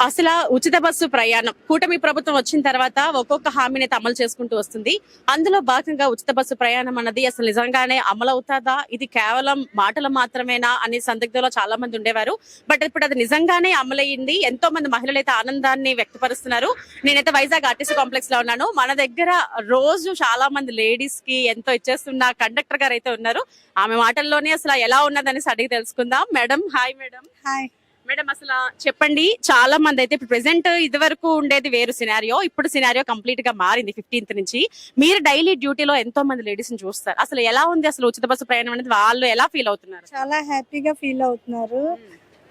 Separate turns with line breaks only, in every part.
అసలు ఉచిత బస్సు ప్రయాణం. కూటమి ప్రభుత్వం వచ్చిన తర్వాత ఒక్కొక్క హామీని అయితే అమలు చేసుకుంటూ వస్తుంది. అందులో భాగంగా ఉచిత బస్సు ప్రయాణం అన్నది అసలు నిజంగానే అమలు అవుతుందా? ఇది కేవలం మాటలు మాత్రమేనా? అనే సందిగ్ధంలో చాలా మంది ఉండేవారు. బట్ ఇప్పుడు అది నిజంగానే అమలయ్యింది. ఎంతో మంది మహిళలు అయితే ఆనందాన్ని వ్యక్తపరుస్తున్నారు. నేనైతే వైజాగ్ ఆర్టీసీ కాంప్లెక్స్లో ఉన్నాను. మన దగ్గర రోజు చాలా మంది లేడీస్కి ఎంతో ఇచ్చేస్తున్న కండక్టర్ గారు అయితే ఉన్నారు. ఆమె మాటల్లోనే అసలు ఎలా ఉన్నదని అడిగి తెలుసుకుందాం. Madam hi madam.
Hi.
Madam అసలు చెప్పండి చాలా మంది అయితే ఇప్పుడు ప్రెసెంట్ ఇది వరకు ఉండేది వేరు సినారియో ఇప్పుడు సినారియో కంప్లీట్గా మారింది ఫిఫ్టీన్త్ నుంచి. మీరు డైలీ డ్యూటీలో ఎంతో మంది లేడీస్ని చూస్తారు. అసలు ఎలా ఉంది అసలు ఉచిత బస్సు ప్రయాణం అనేది? వాళ్ళు ఎలా ఫీల్ అవుతున్నారు?
చాలా హ్యాపీగా ఫీల్ అవుతున్నారు.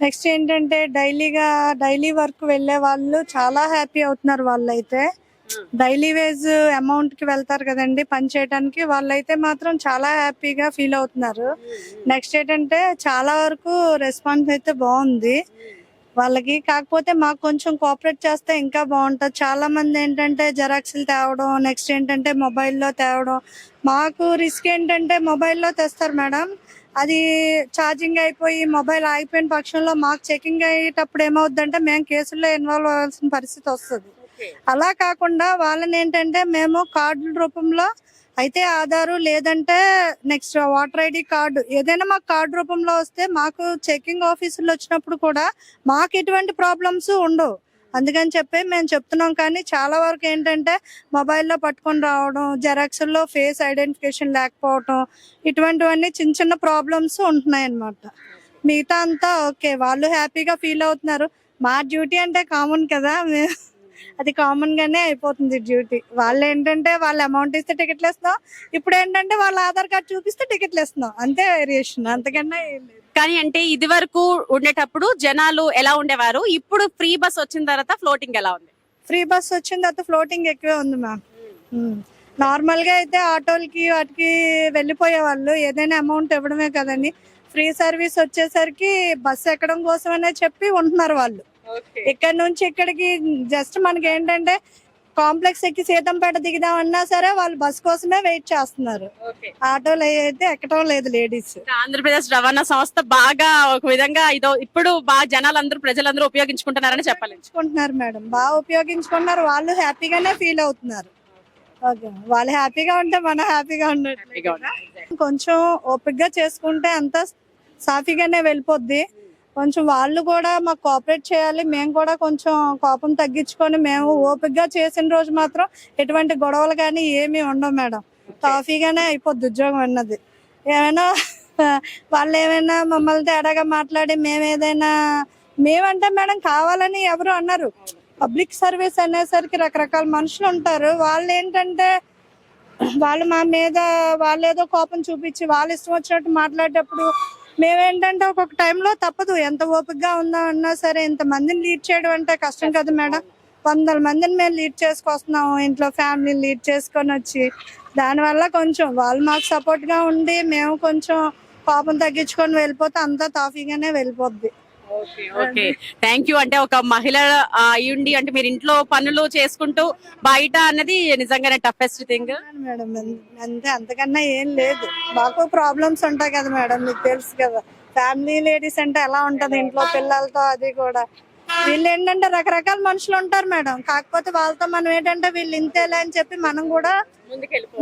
నెక్స్ట్ ఏంటంటే డైలీగా డైలీ వర్క్ వెళ్ళే వాళ్ళు చాలా హ్యాపీ అవుతున్నారు వాళ్ళైతే. డైలీ వేజ్ అమౌంట్కి వెళ్తారు కదండి. పని చేయడానికి వాళ్ళైతే మాత్రం చాలా హ్యాపీగా ఫీల్ అవుతున్నారు. నెక్స్ట్ ఏంటంటే చాలా వరకు రెస్పాన్స్ అయితే బాగుంది. వాళ్ళకి కాకపోతే మాకు కొంచెం కోఆపరేట్ చేస్తే ఇంకా బాగుంటుంది. చాలా మంది ఏంటంటే జెరాక్స్లు తేవడం నెక్స్ట్ ఏంటంటే మొబైల్లో తేవడం. మాకు రిస్క్ ఏంటంటే మొబైల్లో తెస్తారు మేడం. అది ఛార్జింగ్ అయిపోయి మొబైల్ ఆగిపోయిన పక్షంలో మాకు చెకింగ్ అయ్యేటప్పుడు ఏమవుద్దంటే మేము కేసుల్లో ఇన్వాల్వ్ అవ్వాల్సిన పరిస్థితి వస్తుంది. అలా కాకుండా వాళ్ళని ఏంటంటే మేము కార్డుల రూపంలో అయితే ఆధారు లేదంటే నెక్స్ట్ వాటర్ ఐడి కార్డు ఏదైనా మాకు కార్డు రూపంలో వస్తే మాకు చెకింగ్ ఆఫీసులు వచ్చినప్పుడు కూడా మాకు ఎటువంటి ప్రాబ్లమ్స్ ఉండవు. అందుకని చెప్పి మేము చెప్తున్నాం కానీ చాలా వరకు ఏంటంటే మొబైల్లో పట్టుకొని రావడం జెరాక్స్లో ఫేస్ ఐడెంటిఫికేషన్ లేకపోవడం ఇటువంటివన్నీ చిన్న చిన్న ప్రాబ్లమ్స్ ఉంటున్నాయి అన్నమాట మిగతా అంతా ఓకే వాళ్ళు హ్యాపీగా ఫీల్ అవుతున్నారు. మా డ్యూటీ అంటే కామన్ కదా. మే- అది కామన్ గానే అయిపోతుంది డ్యూటీ వాళ్ళు ఏంటంటే వాళ్ళు అమౌంట్ ఇస్తే టికెట్లు ఇస్తున్నాం ఇప్పుడు ఏంటంటే వాళ్ళ ఆధార్ కార్డ్ చూపిస్తే టికెట్లు ఇస్తున్నాం అంతే వేరియేషన్ అంతకన్నా ఏం లేదు.
కానీ అంటే ఇది వరకు ఉండేటప్పుడు జనాలు ఎలా ఉండేవారు? ఇప్పుడు ఫ్రీ బస్ వచ్చిన తర్వాత ఫ్లోటింగ్ ఎలా ఉంది?
ఫ్రీ బస్ వచ్చిన తర్వాత ఫ్లోటింగ్ ఎక్కువే ఉంది మ్యామ్ నార్మల్గా అయితే ఆటోలకి వాటికి వెళ్ళిపోయే వాళ్ళు ఏదైనా అమౌంట్ ఇవ్వడమే కదండి. ఫ్రీ సర్వీస్ వచ్చేసరికి బస్ ఎక్కడం కోసమనే చెప్పి ఉంటున్నారు వాళ్ళు. ఇక్కడ నుంచి ఇక్కడికి జస్ట్ మనకి ఏంటంటే కాంప్లెక్స్ ఎక్కి సీతంపేట దిగుదామన్నా సరే వాళ్ళు బస్ కోసమే వెయిట్ చేస్తున్నారు. ఆటోలు అయితే ఎక్కడం లేదు లేడీస్.
ఆంధ్రప్రదేశ్ రవాణా సంస్థ బాగా ఒక విధంగా ఇదో ఇప్పుడు బాగా జనాలందరూ ప్రజలందరూ ఉపయోగించుకుంటున్నారని చెప్పాలి.
ఉపయోగించుకుంటున్నారు మేడం. బాగా ఉపయోగించుకుంటున్నారు వాళ్ళు హ్యాపీగానే ఫీల్ అవుతున్నారు. ఓకే. వాళ్ళు హ్యాపీగా ఉంటే మనం హ్యాపీగా ఉండట్లేదు కొంచెం ఓపిక్గా చేసుకుంటే అంత సాఫీగానే వెళ్ళిపోద్ది. కొంచెం వాళ్ళు కూడా మాకు కోఆపరేట్ చేయాలి. మేము కూడా కొంచెం కోపం తగ్గించుకొని మేము ఓపికగా చేసిన రోజు మాత్రం ఎటువంటి గొడవలు కానీ ఏమీ ఉండవు మేడం. కాఫీగానే అయిపోద్ది ఉద్యోగం అన్నది. ఏమైనా వాళ్ళు ఏమైనా మమ్మల్ని తేడాగా మాట్లాడి మేము ఏదైనా మేమంటే మేడం కావాలని ఎవరు అన్నారు. పబ్లిక్ సర్వీస్ అనేసరికి రకరకాల మనుషులు ఉంటారు. వాళ్ళు ఏంటంటే వాళ్ళు మా మీద వాళ్ళు ఏదో కోపం చూపించి వాళ్ళు ఇష్టం వచ్చినట్టు మాట్లాడేటప్పుడు మేమేంటంటే ఒక్కొక్క టైంలో తప్పదు. ఎంత ఓపికగా ఉందా అన్నా సరే ఇంత మందిని లీడ్ చేయడం అంటే కష్టం కదా మేడం. వందల మందిని మేము లీడ్ చేసుకొస్తున్నాము. ఇంట్లో ఫ్యామిలీ లీడ్ చేసుకొని వచ్చి. దానివల్ల కొంచెం వాళ్ళు మాకు సపోర్ట్గా ఉండి మేము కొంచెం పాపం తగ్గించుకొని వెళ్ళిపోతే అంతా తాఫీగానే వెళ్ళిపోద్ది.
ఓకే థ్యాంక్ యూ అంటే ఒక మహిళ అయ్యుండి అంటే మీరు ఇంట్లో పనులు చేసుకుంటూ బయట అన్నది నిజంగానే టఫెస్ట్ థింగ్
మేడం. అంతే అంతకన్నా ఏం లేదు. మాకు ప్రాబ్లమ్స్ ఉంటాయి కదా మేడం మీకు తెలుసు కదా. ఫ్యామిలీ లేడీస్ అంటే ఎలా ఉంటది ఇంట్లో పిల్లలతో అది కూడా. వీళ్ళు ఏంటంటే రకరకాల మనుషులు ఉంటారు మేడం. కాకపోతే వాళ్ళతో మనం ఏంటంటే వీళ్ళు ఇంతేలే అని చెప్పి మనం కూడా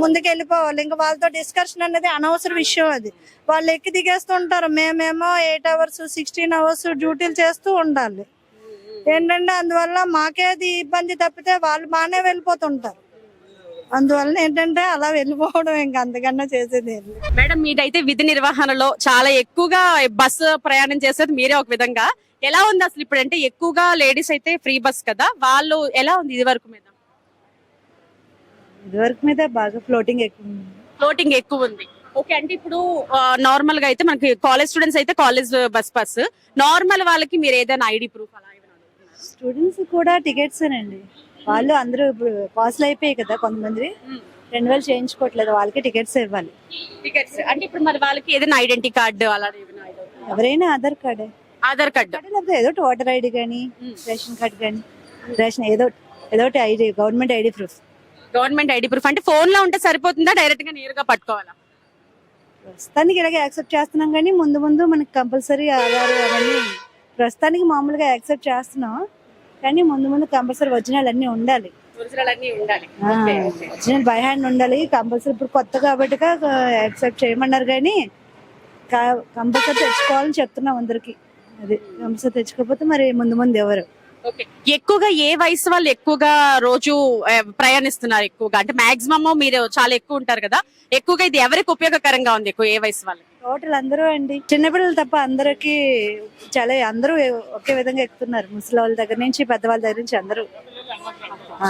ముందుకు వెళ్ళిపోవాలి ఇంకా వాళ్ళతో డిస్కషన్ అనేది అనవసర విషయం అది. వాళ్ళు ఎక్కి దిగేస్తూ ఉంటారు. మేమేమో ఎయిట్ అవర్స్ సిక్స్టీన్ అవర్స్ డ్యూటీలు చేస్తూ ఉండాలి. ఏంటంటే అందువల్ల మాకేది ఇబ్బంది తప్పితే వాళ్ళు బాగానే వెళ్ళిపోతుంటారు. అందువల్ల ఏంటంటే అలా వెళ్ళిపోవడం ఇంకా అంతకన్నా చేసేది.
మేడం మీదైతే విధి నిర్వహణలో చాలా ఎక్కువగా బస్సు ప్రయాణం చేసేది మీరే ఒక విధంగా ఎలా ఉంది అసలు ఇప్పుడు అంటే ఎక్కువగా లేడీస్ అయితే ఫ్రీ బస్ కదా వాళ్ళు ఎలా ఉంది ఇది వరకు మీద
ఇదివరకు మీద బాగా ఫ్లోటింగ్ ఎక్కువ ఉంది.
ఫ్లోటింగ్ ఎక్కువ ఉంది ఓకే అంటే ఇప్పుడు నార్మల్గా అయితే మనకి కాలేజ్ స్టూడెంట్స్ అయితే కాలేజ్ బస్ పాస్ నార్మల్ వాళ్ళకి మీరు ఏదైనా ఐడి ప్రూఫ్ అలా?
స్టూడెంట్స్ కూడా టికెట్స్ అండి వాళ్ళు అందరూ ఇప్పుడు పాస్లు అయిపోయాయి కదా కొంతమంది. రెండు వేలు చేయించుకోవట్లేదు వాళ్ళకి టికెట్స్ ఇవ్వాలి.
టికెట్స్. అంటే ఇప్పుడు మరి వాళ్ళకి ఏదైనా ఐడెంటిటీ కార్డు అలా?
ఎవరైనా ఆధార్ కార్డే.
ఆధార్ కార్డు.
లేకపోతే ఏదో ఓటర్ ఐడి కానీ రేషన్ కార్డు కానీ రేషన్ ఏదో ఏదో ID government ID proof.
Government ID proof. అంటే ఫోన్లో ఉంటే సరిపోతుందా? డైరెక్ట్గా నేరుగా పట్టుకోవాలా?
ప్రస్తుతానికి ఇలాగే యాక్సెప్ట్ చేస్తున్నాం కానీ ముందు ముందు మనకి కంపల్సరీ ఆధార్ అవన్నీ ప్రస్తుతానికి మామూలుగా యాక్సెప్ట్ చేస్తున్నాం. కానీ ముందు ముందు కంపల్సరీ ఒరిజినల్ అన్ని ఉండాలి.
ఒరిజినల్
బై హ్యాండ్ ఉండాలి. కంపల్సరీ ఇప్పుడు కొత్త కాబట్టి యాక్సెప్ట్ చేయమన్నారు కానీ కంపల్సరీ తెచ్చుకోవాలని చెప్తున్నాం అందరికి. అది కంపల్సరీ తెచ్చుకోకపోతే మరి ముందు ముందు ఎవరు?
ఎక్కువగా ఏ వయసు వాళ్ళు ఎక్కువగా రోజు ప్రయాణిస్తున్నారు ఎక్కువగా? అంటే మాక్సిమం మీరు చాలా ఎక్కువ ఉంటారు కదా. ఎక్కువగా ఇది ఎవరికి ఉపయోగకరంగా ఉంది ఎక్కువ ఏ వయసు వాళ్ళు
టోటల్ అందరూ అండి. చిన్నపిల్లలు తప్ప అందరికి చాలా అందరూ ఒకే విధంగా ఎక్కుతున్నారు. ముసలి వాళ్ళ దగ్గర నుంచి పెద్దవాళ్ళ దగ్గర నుంచి అందరూ.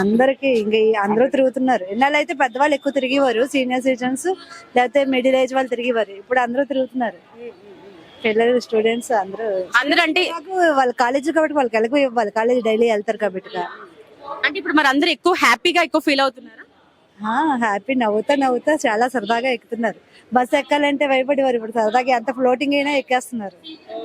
అందరికి ఇంకా అందరూ తిరుగుతున్నారు. ఎన్నాళ్ళు పెద్దవాళ్ళు ఎక్కువ తిరిగేవారు సీనియర్ సిటిజన్స్ లేకపోతే మిడిల్ ఏజ్ వాళ్ళు తిరిగేవారు ఇప్పుడు అందరూ తిరుగుతున్నారు. పిల్లలు స్టూడెంట్స్ అందరూ
అందరూ అంటే
వాళ్ళ కాలేజీ కాబట్టి వాళ్ళకి వెళ్ళకు వాళ్ళ కాలేజీ డైలీ వెళ్తారు కాబట్టి
అంటే ఇప్పుడు మరి అందరూ ఎక్కువ హ్యాపీగా ఎక్కువ ఫీల్ అవుతున్నారా?
హ్యాపీ నవ్వుతా నవ్వుతా చాలా సరదాగా ఎక్కుతున్నారు. బస్సు ఎక్కాలంటే భయపడేవారు ఇప్పుడు సరదాగా ఎంత ఫ్లోటింగ్ అయినా ఎక్కేస్తున్నారు.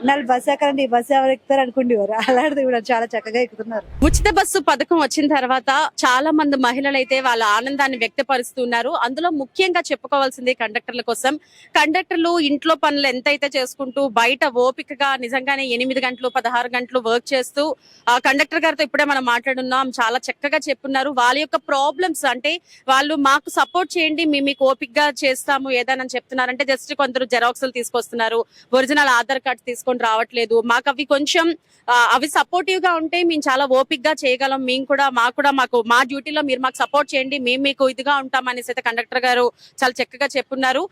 వాళ్ళు బస్సు ఎక్కాలంటే ఈ బస్ ఎవరు ఎక్కుతారు అనుకునేవారు అలాంటిది ఇప్పుడు చాలా చక్కగా ఎక్కుతున్నారు.
ఉచిత బస్సు పథకం వచ్చిన తర్వాత చాలా మంది మహిళలు అయితే వాళ్ళ ఆనందాన్ని వ్యక్తపరుస్తున్నారు. అందులో ముఖ్యంగా చెప్పుకోవాల్సింది కండక్టర్ల కోసం. కండక్టర్లు ఇంట్లో పనులు ఎంతైతే చేసుకుంటూ బయట ఓపికగా నిజంగానే ఎనిమిది గంటలు పదహారు గంటలు వర్క్ చేస్తూ ఆ కండక్టర్ గారితో ఇప్పుడే మనం మాట్లాడున్నాం. చాలా చక్కగా చెప్పున్నారు. వాళ్ళ యొక్క ప్రాబ్లమ్స్ అంటే వాళ్ళ మాకు సపోర్ట్ చేయండి మేము మీకు ఓపికగా చేస్తాము ఏదైనా చెప్తున్నారంటే జస్ట్ కొందరు జెరాక్స్లు తీసుకొస్తున్నారు ఒరిజినల్ ఆధార్ కార్డ్ తీసుకొని రావట్లేదు. మాకు అవి కొంచెం అవి సపోర్టివ్గా ఉంటే మేము చాలా ఓపిక్గా చేయగలం. మేము కూడా మాకు కూడా మాకు మా డ్యూటీలో మీరు మాకు సపోర్ట్ చేయండి మేము మీకు ఇదిగా ఉంటాం అనేసి అయితే కండక్టర్ గారు చాలా చక్కగా చెప్పున్నారు.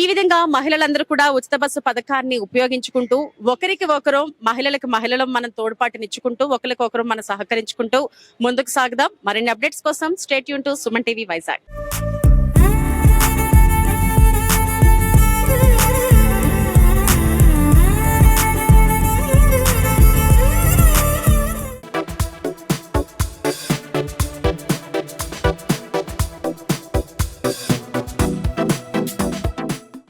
ఈ విధంగా మహిళలందరూ కూడా ఉచిత బస్సు పథకాన్ని ఉపయోగించుకుంటూ ఒకరికి ఒకరు మహిళలకు మహిళలు మనం తోడ్పాటునిచ్చుకుంటూ ఒకరికొకరు మనం సహకరించుకుంటూ ముందుకు సాగుదాం. మరిన్ని అప్డేట్స్ కోసం state Yoon to Suman TV Vizag. さい。